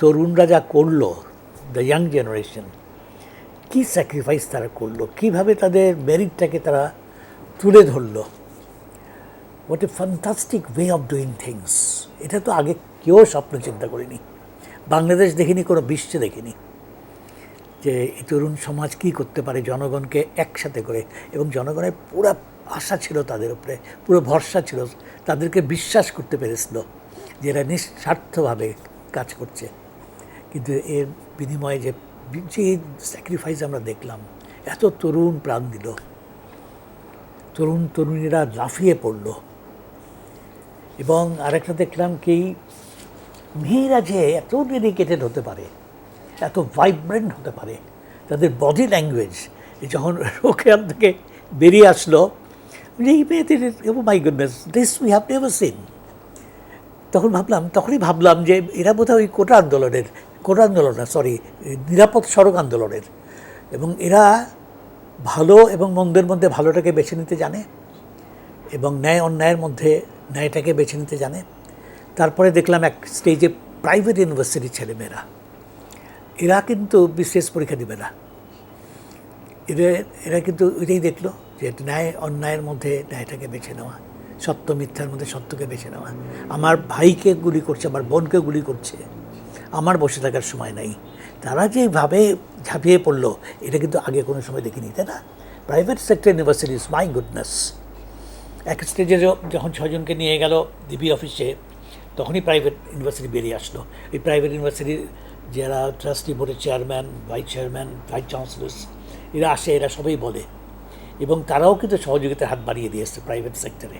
তরুণরা যা করল দ্য ইয়াং জেনারেশন কি স্যাক্রিফাইস তারা করল, কীভাবে তাদের মেরিটটাকে তারা তুলে ধরলো what a fantastic way of doing things এটা তো আগে কেউ স্বপ্ন চিন্তা করিনি। বাংলাদেশ দেখিনি, কোনো বিশ্বে দেখিনি। যে এই তরুণ সমাজ কী করতে পারে জনগণকে একসাথে করে, এবং জনগণের পুরো আশা ছিল তাদের উপরে, পুরো ভরসা ছিল, তাদেরকে বিশ্বাস করতে পেরেছিল যে এরা নিঃস্বার্থভাবে কাজ করছে। কিন্তু এর বিনিময়ে যে যে স্যাক্রিফাইস আমরা দেখলাম, এত তরুণ প্রাণ দিল। তরুণ তরুণীরা লাফিয়ে পড়ল। এবং আরেকটা দেখলাম কি, মেয়েরা যে এত ডেডিকেটেড হতে পারে, এত ভাইব্রেন্ট হতে পারে, তাদের বডি ল্যাঙ্গুয়েজ যখন ওখান থেকে বেরিয়ে আসলো, এই মেয়েদের my goodness this we have never seen তখন ভাবলাম, তখনই ভাবলাম যে এরা বোধহয় ওই কোটা আন্দোলনের, কোটা আন্দোলন না সরি নিরাপদ সড়ক আন্দোলনের। এবং এরা ভালো এবং মন্দের মধ্যে ভালোটাকে বেছে নিতে জানে এবং ন্যায় অন্যায়ের মধ্যে ন্যায়টাকে বেছে নিতে জানে। তারপরে দেখলাম এক স্টেজে প্রাইভেট ইউনিভার্সিটির ছেলেমেয়েরা। এরা কিন্তু বিশেষ পরীক্ষা দেবে না। এরা এরা কিন্তু এটাই দেখল যে ন্যায়, অন্যায়ের মধ্যে ন্যায়টাকে বেছে নেওয়া। সত্য মিথ্যার মধ্যে সত্যকে বেছে নেওয়া। আমার ভাইকে গুলি করছে, আমার বোনকে গুলি করছে। আমার বসে থাকার সময় নাই। তারা যেভাবে ঝাঁপিয়ে পড়ল, এটা কিন্তু আগে কোনো সময় দেখিনি, তাই না? Private sector universities my goodness এক স্টেজে যখন ছজনকে নিয়ে গেল ডিবি অফিসে তখনই প্রাইভেট ইউনিভার্সিটি বেরিয়ে আসলো। এই প্রাইভেট ইউনিভার্সিটির যারা ট্রাস্টি বোর্ডের chairman vice chairman vice chancellors এরা আসে, এরা সবাই বলে। এবং তারাও কিন্তু সহযোগিতার হাত বাড়িয়ে দিয়েছে প্রাইভেট সেক্টরে